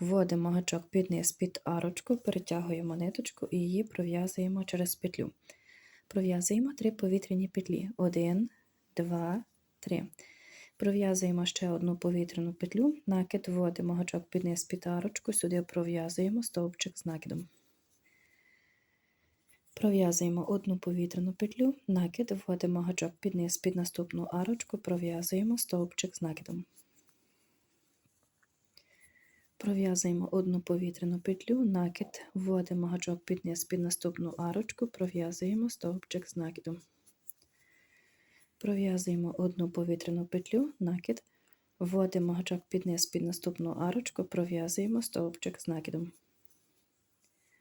Вводимо гачок під низ під арочку, перетягуємо ниточку і її пров'язуємо через петлю. Пров'язуємо три повітряні петлі. Один, два, три. Пров'язуємо ще одну повітряну петлю, накид вводимо гачок під низ під арочку, сюди пров'язуємо стовпчик з накидом. Пров'язуємо одну повітряну петлю, накид, вводимо гачок під низ під наступну арочку, пров'язуємо стовпчик з накидом. Пров'язуємо одну повітряну петлю, накид, вводимо гачок під низ під наступну арочку, пров'язуємо стовпчик з накидом. Пров'язуємо одну повітряну петлю, накид, вводимо гачок під низ під наступну арочку, пров'язуємо стовпчик з накидом.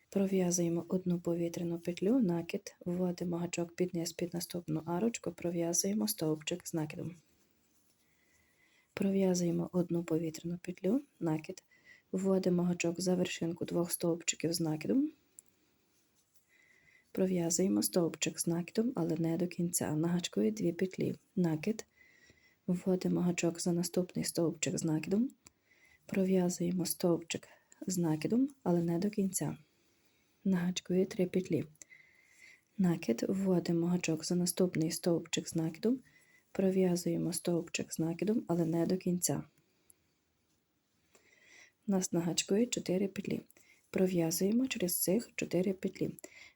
Пров'язуємо одну повітряну петлю, накид, вводимо гачок під низ під наступну арочку, пров'язуємо стовпчик з накидом. Пров'язуємо одну повітряну петлю, накид, вводимо гачок за вершинку двох стовпчиків з накидом. Пров'язуємо стовпчик з накидом, але не до кінця. На гачкові дві петлі. Накид. Вводимо гачок за наступний стовпчик з накидом. Пров'язуємо стовпчик з накидом, але не до кінця. На гачкові три петлі. Накид. Вводимо гачок за наступний стовпчик з накидом. Пров'язуємо стовпчик з накидом, але не до кінця. Нас на гачкові 4 петлі. Пров'язуємо через цих 4 петлі.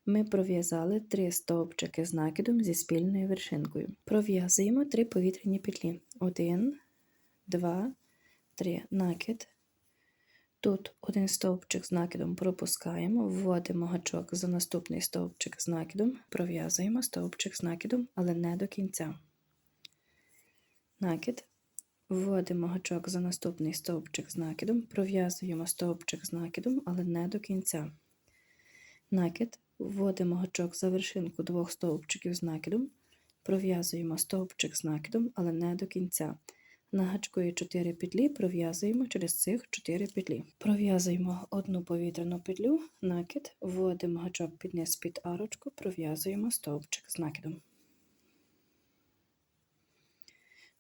Ми пров'язали 3 стовпчики з накидом зі спільною вершинкою. Пров'язуємо 3 повітряні петлі. 1, 2, 3. Накид. Тут один стовпчик з накидом пропускаємо, вводимо гачок за наступний стовпчик з накидом, пров'язуємо стовпчик з накидом, але не до кінця. Накид. Вводимо гачок за наступний стовпчик з накидом, пров'язуємо стовпчик з накидом, але не до кінця. Накид, вводимо гачок за вершинку двох стовпчиків з накидом, пров'язуємо стовпчик з накидом, але не до кінця. На гачку є 4 петлі, пров'язуємо через цих 4 петлі. Пров'язуємо одну повітряну петлю, накид, вводимо гачок під низ під арочку, пров'язуємо стовпчик з накидом.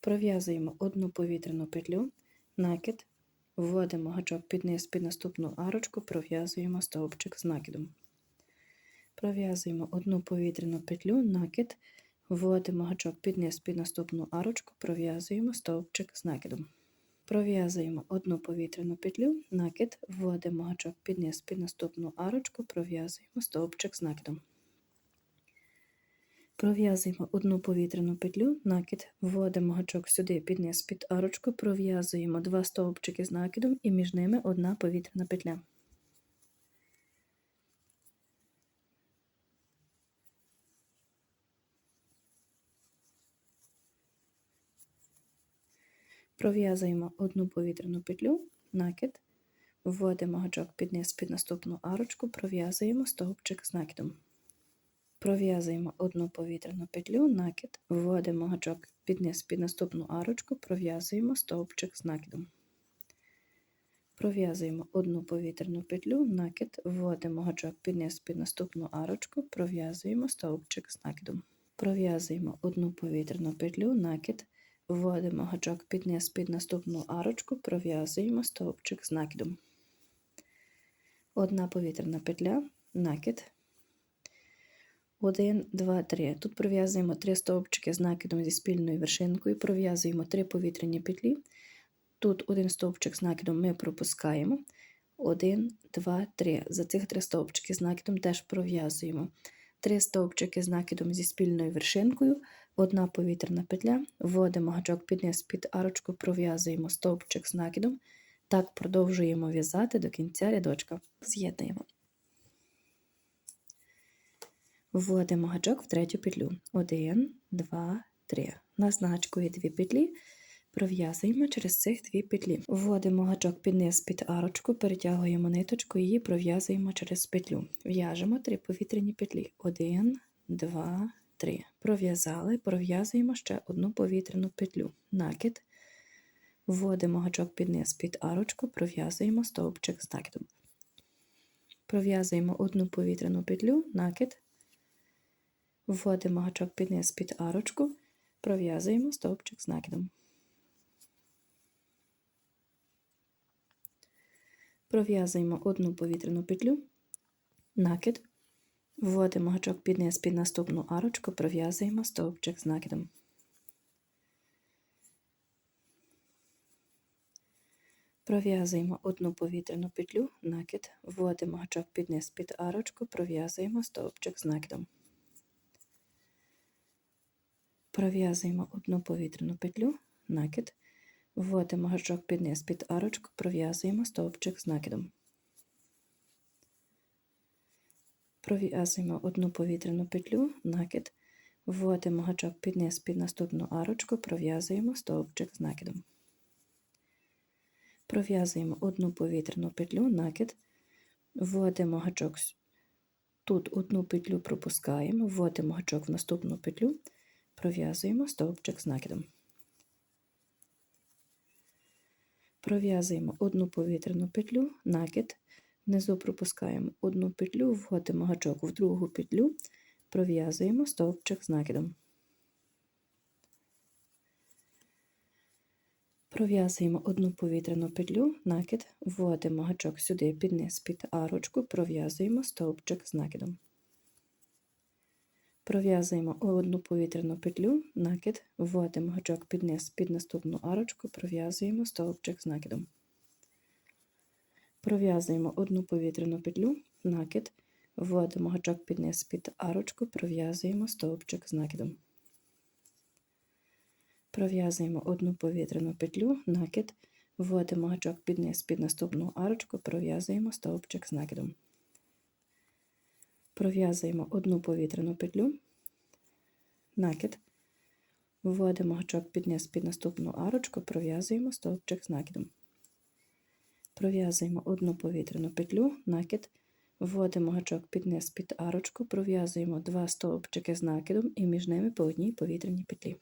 Пров'язуємо одну повітряну петлю, накид, вводимо гачок під низ під наступну арочку, пров'язуємо стовпчик з накидом. Пров'язуємо одну повітряну петлю, накид, вводимо гачок під низ під наступну арочку, пров'язуємо стовпчик з накидом. Пров'язуємо одну повітряну петлю, накид, вводимо гачок під низ під наступну арочку, пров'язуємо стовпчик з накидом. Пров'язуємо одну повітряну петлю, накид, вводимо гачок сюди під низ під арочку, пров'язуємо два стовпчики з накидом і між ними одна повітряна петля. Пров'язуємо одну повітряну петлю, накид, вводимо гачок під низ під наступну арочку, пров'язуємо стовпчик з накидом. Пров'язуємо одну повітряну петлю, накид, вводимо гачок під низ під наступну арочку, пров'язуємо стовпчик з накидом. Пров'язуємо одну повітряну петлю, накид, вводимо гачок під низ під наступну арочку, пров'язуємо стовпчик з накидом. Пров'язуємо одну повітряну петлю, накид, вводимо гачок під низ під наступну арочку, пров'язуємо стовпчик з накидом. Одна повітряна петля, накид. 1, 2, 3. Тут пров'язуємо 3 стовпчики з накидом зі спільною вершинкою, пров'язуємо 3 повітряні петлі. Тут один стовпчик з накидом ми пропускаємо. 1, 2, 3. За цих 3 стовпчики з накидом теж пров'язуємо. 3 стовпчики з накидом зі спільною вершинкою, одна повітряна петля, вводимо гачок під низ під арочку, пров'язуємо стовпчик з накидом. Так продовжуємо в'язати до кінця рядочка. З'єднуємо. Вводимо гачок в третю петлю. 1, 2, 3. На значку є дві петлі. Пров'язуємо через цих дві петлі. Вводимо гачок під низ під арочку, перетягуємо ниточку і пров'язуємо через петлю. В'яжемо три повітряні петлі. 1, 2, 3. Пров'язали, пров'язуємо ще одну повітряну петлю. Накид. Вводимо гачок під низ під арочку, пров'язуємо стовпчик з накидом. Пров'язуємо одну повітряну петлю, накид. Вводимо гачок під низ під арочку, пров'язуємо стовпчик з накидом. Пров'язуємо одну повітряну петлю, накид, вводимо гачок під низ під наступну арочку, пров'язуємо стовпчик з накидом. Пров'язуємо одну повітряну петлю, накид, вводимо гачок під низ під арочку, пров'язуємо стовпчик з накидом. Пров'язуємо одну повітряну петлю, накид, вводимо гачок під низ під арочку, пров'язуємо стовпчик з накидом. Пров'язуємо одну повітряну петлю, накид, вводимо гачок під низ під наступну арочку, пров'язуємо стовпчик з накидом. Пров'язуємо одну повітряну петлю, накид, вводимо гачок, тут одну петлю пропускаємо, вводимо гачок в наступну петлю, пров'язуємо стовпчик з накидом. Пров'язуємо одну повітряну петлю, накид, внизу пропускаємо одну петлю, вводимо гачок в другу петлю, пров'язуємо стовпчик з накидом. Пров'язуємо одну повітряну петлю, накид, вводимо гачок сюди під низ під арочку, пров'язуємо стовпчик з накидом. Пров'язуємо одну повітряну петлю, накид, вводимо гачок під низ під наступну арочку, пров'язуємо стовпчик з накидом. Пров'язуємо одну повітряну петлю, накид, вводимо гачок під низ під арочку, пров'язуємо стовпчик з накидом. Пров'язуємо одну повітряну петлю, накид, вводимо гачок під низ під наступну арочку, пров'язуємо стовпчик з накидом. Пров'язуємо одну повітряну петлю, накид, вводимо гачок під низ під наступну арочку, пров'язуємо стовпчик з накидом. Пров'язуємо одну повітряну петлю, накид, вводимо гачок під низ під арочку, пров'язуємо два стовпчики з накидом і між ними по одній повітряній петлі.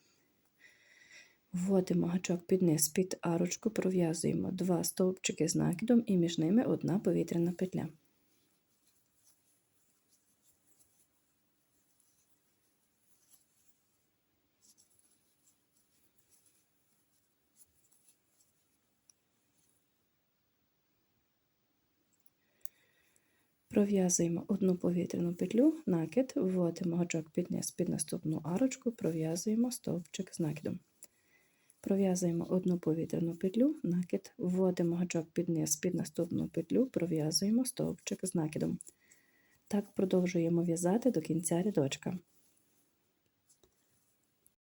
Вводимо гачок під низ під арочку, пров'язуємо два стовпчики з накидом і між ними одна повітряна петля. Пров'язуємо одну повітряну петлю, накид, вводимо гачок під низ під наступну арочку, пров'язуємо стовпчик з накидом. Пров'язуємо одну повітряну петлю, накид, вводимо гачок під низ під наступну петлю, пров'язуємо стовпчик з накидом. Так продовжуємо в'язати до кінця рядочка.